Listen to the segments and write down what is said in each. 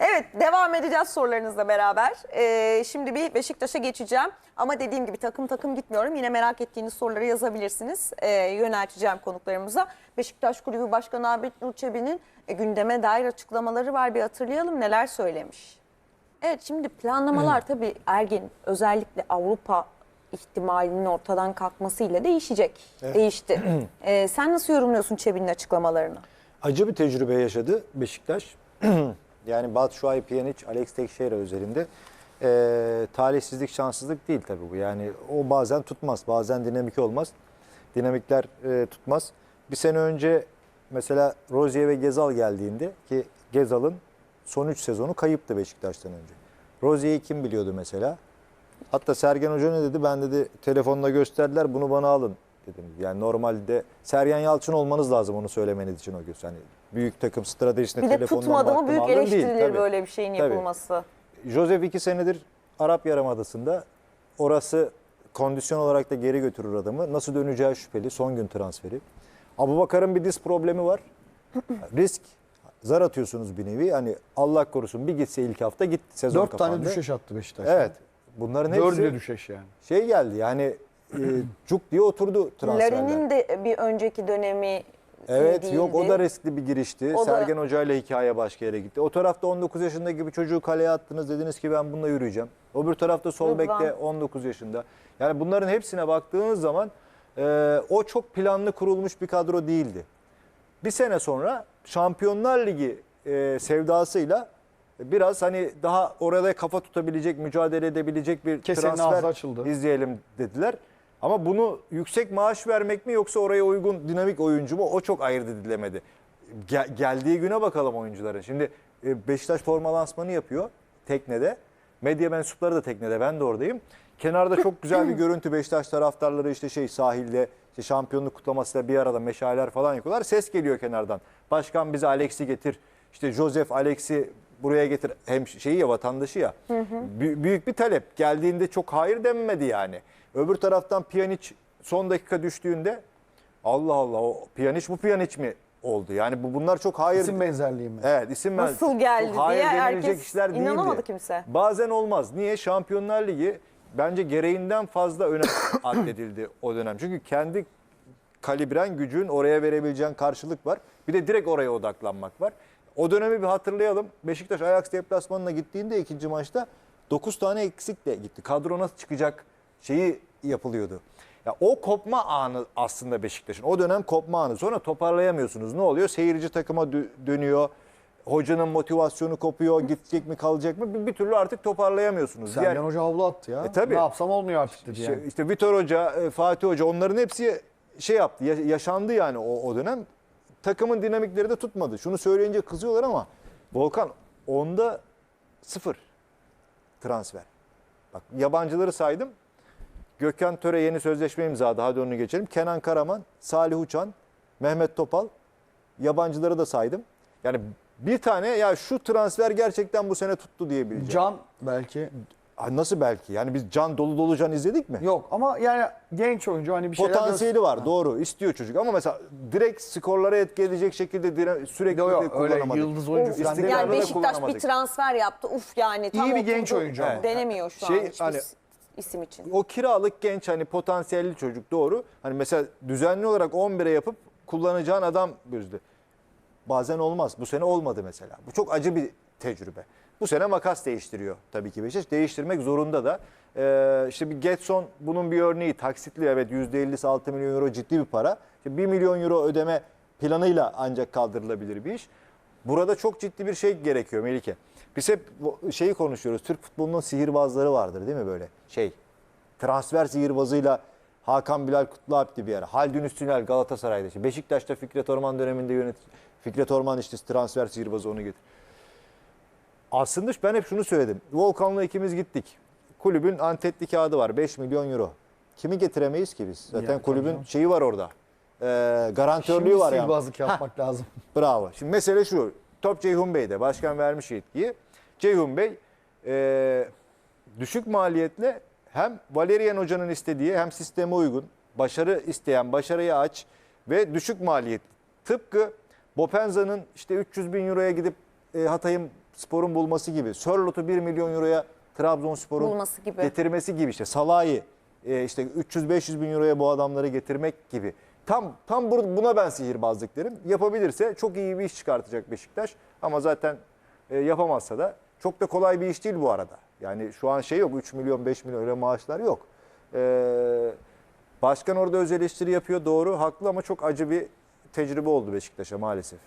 Evet devam edeceğiz sorularınızla beraber. Ee, şimdi bir Beşiktaş'a geçeceğim. Ama dediğim gibi takım takım gitmiyorum. Yine merak ettiğiniz soruları yazabilirsiniz. Ee, yönelteceğim konuklarımıza. Beşiktaş Kulübü Başkanı Ahmet Nur Çebi'nin e, gündeme dair açıklamaları var. Bir hatırlayalım neler söylemiş. Evet şimdi planlamalar tabii Ergin özellikle Avrupa ihtimalinin ortadan kalkmasıyla değişecek. Değişti. Ee, sen nasıl yorumluyorsun Çebi'nin açıklamalarını? Acı bir tecrübe yaşadı Beşiktaş. yani Batshuayi, Pjanic, Alex Teixeira özelinde. Ee, talihsizlik, şanssızlık değil tabii bu. Yani o bazen tutmaz, bazen dinamik olmaz. Dinamikler e, tutmaz. Bir sene önce mesela Rozier ve Gezal geldiğinde ki Gezal'ın son 3 sezonu kayıptı Beşiktaş'tan önce. Rozier'i kim biliyordu mesela? Hatta Sergen Hoca ne dedi? Ben dedi telefonla gösterdiler bunu bana alın dedim. Yani normalde Sergen Yalçın olmanız lazım onu söylemeniz için o gün. Hani büyük takım stratejisine Bir de telefondan tutmadı mı baktım, büyük aldım değil. eleştirilir Tabii. böyle bir şeyin Tabii. yapılması. Joseph iki senedir Arap Yarımadası'nda orası kondisyon olarak da geri götürür adamı. Nasıl döneceği şüpheli. Son gün transferi. Abubakar'ın bir diz problemi var. Risk. Zar atıyorsunuz bir nevi. Hani Allah korusun bir gitse ilk hafta gitti sezon Dört kapandı. tane düşeş attı Beşiktaş. Evet. Bunların hepsi Dördü de düşeş yani. şey geldi yani e, cuk diye oturdu transferler. Larin'in de bir önceki dönemi Evet yok o da riskli bir girişti. O da- Sergen Hoca ile hikaye başka yere gitti. O tarafta 19 yaşındaki bir çocuğu kaleye attınız dediniz ki ben bununla yürüyeceğim. Öbür tarafta sol Rıdvan. bekte 19 yaşında. Yani bunların hepsine baktığınız zaman e, o çok planlı kurulmuş bir kadro değildi. Bir sene sonra Şampiyonlar Ligi e, sevdasıyla biraz hani daha orada kafa tutabilecek, mücadele edebilecek bir Kesenin transfer açıldı. izleyelim dediler. Ama bunu yüksek maaş vermek mi yoksa oraya uygun dinamik oyuncu mu o çok ayırt edilemedi. Gel- geldiği güne bakalım oyuncuların. Şimdi e, Beşiktaş forma lansmanı yapıyor teknede. Medya mensupları da teknede ben de oradayım. Kenarda çok güzel bir görüntü Beşiktaş taraftarları işte şey sahilde işte şampiyonluk kutlamasıyla bir arada meşaleler falan yakıyorlar. Ses geliyor kenardan. Başkan bize Alex'i getir. İşte Joseph Alex'i buraya getir. Hem şeyi ya vatandaşı ya. Bü- büyük bir talep. Geldiğinde çok hayır denmedi yani. Öbür taraftan Pjanic son dakika düştüğünde Allah Allah o Pjanic bu Pjanic mi oldu? Yani bu bunlar çok hayır. İsim benzerliği mi? Evet isim ben- Nasıl geldi çok hayır diye denilecek herkes işler değildi. inanamadı kimse. Bazen olmaz. Niye? Şampiyonlar Ligi bence gereğinden fazla önem atfedildi o dönem. Çünkü kendi kalibren gücün oraya verebileceğin karşılık var. Bir de direkt oraya odaklanmak var. O dönemi bir hatırlayalım. Beşiktaş Ajax deplasmanına gittiğinde ikinci maçta 9 tane eksikle gitti. Kadro nasıl çıkacak şeyi yapılıyordu. Ya o kopma anı aslında Beşiktaş'ın. O dönem kopma anı. Sonra toparlayamıyorsunuz. Ne oluyor? Seyirci takıma dö- dönüyor. Hocanın motivasyonu kopuyor. Gidecek mi kalacak mı? Bir, bir türlü artık toparlayamıyorsunuz. Sergen Diğer- Hoca havlu attı ya. E, tabii. Ne yapsam olmuyor artık dedi işte, yani. işte Vitor Hoca, e, Fatih Hoca onların hepsi şey yaptı. ya- yaşandı yani o, o dönem. Takımın dinamikleri de tutmadı. Şunu söyleyince kızıyorlar ama Volkan onda sıfır transfer. Bak yabancıları saydım. Gökhan Töre yeni sözleşme imzaladı. Hadi onu geçelim. Kenan Karaman, Salih Uçan, Mehmet Topal. Yabancıları da saydım. Yani bir tane ya şu transfer gerçekten bu sene tuttu diyebileceğim. Can belki. Nasıl belki? Yani biz can dolu dolu can izledik mi? Yok ama yani genç oyuncu hani bir şeyler Potansiyeli var Ha. doğru istiyor çocuk ama mesela direkt skorlara etki edecek şekilde dire- sürekli Yok, de yok, öyle kullanamadık. yıldız oyuncu falan değil. İstikrarlı Yani da Beşiktaş bir kullanamadık. transfer yaptı. Uf yani tam İyi bir genç oturdu. oyuncu ama. Denemiyor şu Şey, an hiçbir hani- isim için. O kiralık genç hani potansiyelli çocuk doğru. Hani mesela düzenli olarak 11'e yapıp kullanacağın adam gözlü. Bazen olmaz. Bu sene olmadı mesela. Bu çok acı bir tecrübe. Bu sene makas değiştiriyor tabii ki Beşiktaş. Değiştirmek zorunda da. Ee, işte bir Getson bunun bir örneği. Taksitli evet %50'si 6 milyon euro ciddi bir para. İşte 1 milyon euro ödeme planıyla ancak kaldırılabilir bir iş. Burada çok ciddi bir şey gerekiyor Melike. Biz hep şeyi konuşuyoruz. Türk futbolunun sihirbazları vardır değil mi böyle şey? Transfer sihirbazıyla Hakan Bilal Kutlualp'ti bir ara. Haldun Üstünel Galatasaray'da. işte. Beşiktaş'ta Fikret Orman döneminde yönet Fikret Orman işte transfer sihirbazı onu getir. Aslında ben hep şunu söyledim. Volkan'la ikimiz gittik. Kulübün antetli kağıdı var. 5 milyon euro. Kimi getiremeyiz ki biz? Zaten Yani kulübün canım. şeyi var orada. Ee, garantörlüğü Şimdi var yani. sihirbazlık yapmak lazım. Bravo. Şimdi mesele şu. Top Ceyhun Bey'de. Başkan vermiş yetkiyi. Ceyhun Bey e, düşük maliyetle hem Valerian Hoca'nın istediği hem sisteme uygun, başarı isteyen, başarıyı aç ve düşük maliyet. Tıpkı Bopenza'nın işte 300 bin euroya gidip e, Hatay'ın Spor'un bulması gibi. Sörlot'u 1 milyon euroya Trabzonspor'un getirmesi gibi işte. Salah'ı e, işte 300-500 bin euroya bu adamları getirmek gibi. Tam tam buna ben sihirbazlık derim. Yapabilirse çok iyi bir iş çıkartacak Beşiktaş. Ama zaten e, yapamazsa da çok da kolay bir iş değil bu arada. Yani şu an şey yok 3 milyon 5 milyon öyle maaşlar yok. Ee, başkan orada öz eleştiri yapıyor doğru haklı ama çok acı bir tecrübe oldu Beşiktaş'a maalesef.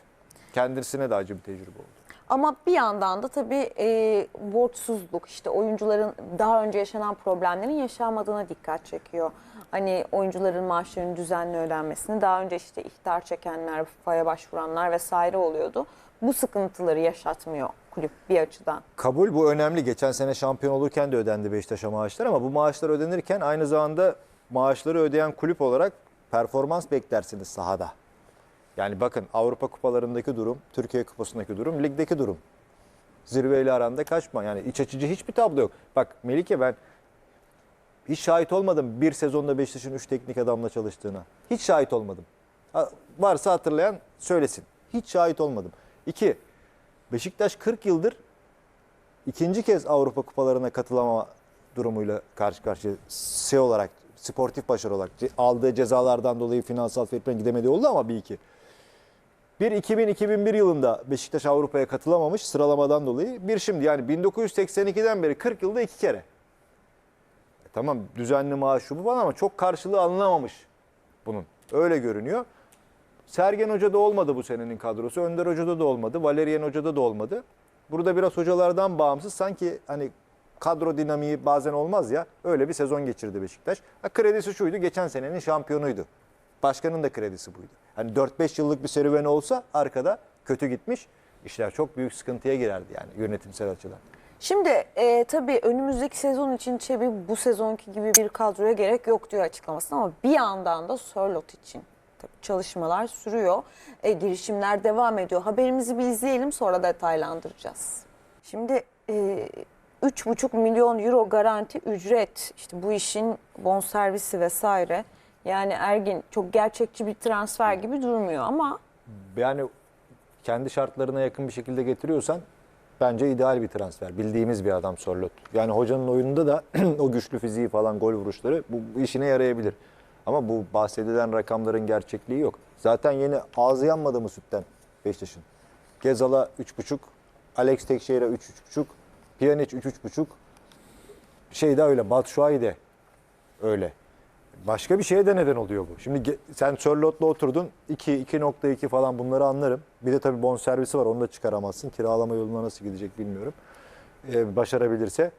Kendisine de acı bir tecrübe oldu. Ama bir yandan da tabii e, borçsuzluk işte oyuncuların daha önce yaşanan problemlerin yaşanmadığına dikkat çekiyor. Hani oyuncuların maaşlarının düzenli ödenmesini daha önce işte ihtar çekenler, FA'ya başvuranlar vesaire oluyordu. Bu sıkıntıları yaşatmıyor kulüp bir açıdan. Kabul bu önemli. Geçen sene şampiyon olurken de ödendi Beşiktaş'a maaşlar ama bu maaşlar ödenirken aynı zamanda maaşları ödeyen kulüp olarak performans beklersiniz sahada. Yani bakın Avrupa kupalarındaki durum, Türkiye kupasındaki durum, ligdeki durum. Zirveyle aranda kaçma. Yani iç açıcı hiçbir tablo yok. Bak Melike ben hiç şahit olmadım bir sezonda Beşiktaş'ın 3 teknik adamla çalıştığına. Hiç şahit olmadım. Varsa hatırlayan söylesin. Hiç şahit olmadım. İki, Beşiktaş 40 yıldır ikinci kez Avrupa kupalarına katılamama durumuyla karşı karşıya şey olarak sportif başarı olarak aldığı cezalardan dolayı finansal fair gidemediği oldu ama bir iki. Bir 2000-2001 yılında Beşiktaş Avrupa'ya katılamamış sıralamadan dolayı. Bir şimdi yani 1982'den beri 40 yılda iki kere. Tamam düzenli maaş şu bu falan ama çok karşılığı alınamamış bunun. Öyle görünüyor. Sergen Hoca'da olmadı bu senenin kadrosu. Önder Hoca'da da olmadı. Valerian Hoca'da da olmadı. Burada biraz hocalardan bağımsız sanki hani kadro dinamiği bazen olmaz ya. Öyle bir sezon geçirdi Beşiktaş. Ha, kredisi şuydu. Geçen senenin şampiyonuydu. Başkanın da kredisi buydu. Hani 4-5 yıllık bir serüven olsa arkada kötü gitmiş. işler çok büyük sıkıntıya girerdi yani yönetimsel açıdan. Şimdi e, tabii önümüzdeki sezon için Çebi bu sezonki gibi bir kadroya gerek yok diyor açıklamasında ama bir yandan da Sörlot için tabii çalışmalar sürüyor. E, girişimler devam ediyor. Haberimizi bir izleyelim sonra detaylandıracağız. Şimdi e, 3,5 milyon euro garanti ücret işte bu işin bonservisi vesaire. Yani Ergin çok gerçekçi bir transfer gibi durmuyor ama Yani kendi şartlarına yakın bir şekilde getiriyorsan bence ideal bir transfer. Bildiğimiz bir adam Sorlot. Yani hocanın oyununda da o güçlü fiziği falan gol vuruşları bu, bu işine yarayabilir. Ama bu bahsedilen rakamların gerçekliği yok. Zaten yeni ağzı yanmadı mı sütten Beşiktaş'ın? Gezal'a 3.5, Alex Tekşehir'e 3.5, Pjanic 3.5. Şey de öyle, Batshuayi de öyle. Başka bir şeye de neden oluyor bu. Şimdi sen Sörlot'la oturdun 2 2.2 falan bunları anlarım. Bir de tabii bonservisi var onu da çıkaramazsın. Kiralama yoluna nasıl gidecek bilmiyorum. Ee, başarabilirse.